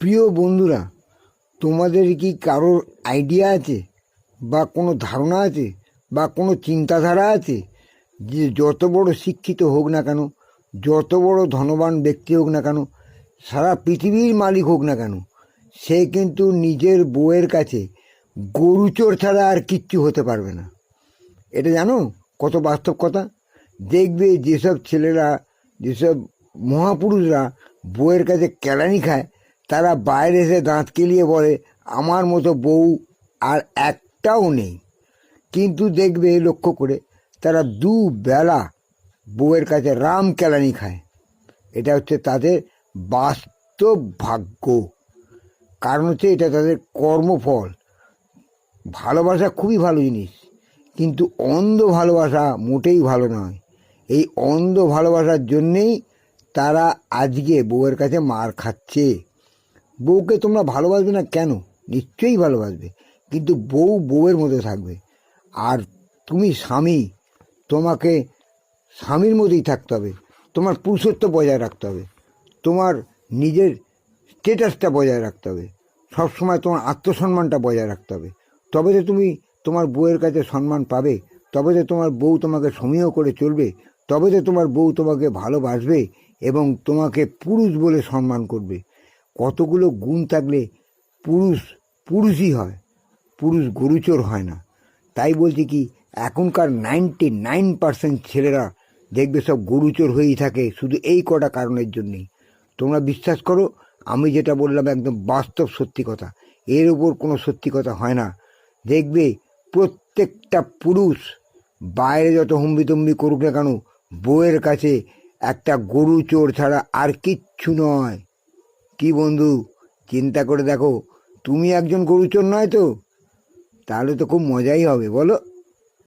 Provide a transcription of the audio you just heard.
প্রিয় বন্ধুরা, তোমাদের কি কারোর আইডিয়া আছে বা কোনো ধারণা আছে বা কোনো চিন্তাধারা আছে যে যত বড় শিক্ষিত হোক না কেন, যত বড় ধনবান ব্যক্তি হোক না কেন, সারা পৃথিবীর মালিক হোক না কেন, সে কিন্তু নিজের বউয়ের কাছে গরুচোর ছাড়া আর কিচ্ছু হতে পারবে না। এটা জানো কত বাস্তব কথা? দেখবে যেসব ছেলেরা, যেসব মহাপুরুষরা বউয়ের কাছে কেলানি খায় তারা বাইরে এসে দাঁত কেলিয়ে বলে, আমার মতো বউ আর একটাও নেই। কিন্তু দেখবে, লক্ষ্য করে তারা দু বেলা বউয়ের কাছে রাম কেলানি খায়। এটা হচ্ছে তাদের বাস্তব ভাগ্য। কারণ হচ্ছে এটা তাদের কর্মফল। ভালোবাসা খুবই ভালো জিনিস, কিন্তু অন্ধ ভালোবাসা মোটেই ভালো নয়। এই অন্ধ ভালোবাসার জন্যেই তারা আজকে বউয়ের কাছে মার খাচ্ছে। বউকে তোমরা ভালোবাসবে না কেন? নিশ্চয়ই ভালোবাসবে, কিন্তু বউ বউয়ের মধ্যে থাকবে। আর তুমি স্বামী, তোমাকে স্বামীর মধ্যেই থাকতে হবে। তোমার পুরুষত্ব বজায় রাখতে হবে। তোমার নিজের স্টেটাসটা বজায় রাখতে হবে। সবসময় তোমার আত্মসম্মানটা বজায় রাখতে হবে। তবে তো তুমি তোমার বউয়ের কাছে সম্মান পাবে, তবে তো তোমার বউ তোমাকে সমীহ করে চলবে, তবে তো তোমার বউ তোমাকে ভালোবাসবে এবং তোমাকে পুরুষ বলে সম্মান করবে কতগুলো গুণ থাকলে পুরুষ, পুরুষই হয়, পুরুষ গরুচোর হয় না। তাই বলছি কি, এখনকার নাইনটি নাইন পার্সেন্ট ছেলেরা দেখবে সব গরুচোর হয়েই থাকে, শুধু এই কটা কারণের জন্যেই। তোমরা বিশ্বাস করো, আমি যেটা বললাম একদম বাস্তব সত্যি কথা, এর উপর কোনো সত্যি কথা হয় না। দেখবে প্রত্যেকটা পুরুষ বাইরে যত হুম্বিতম্বি করুক না কেন, বউয়ের কাছে একটা গরু চোর ছাড়া আর কিচ্ছু নয়। কি বন্ধু? চিন্তা করে দেখো, তুমি একজন গরুচোর নয় তো? তাহলে তো খুব মজাই হবে, বলো।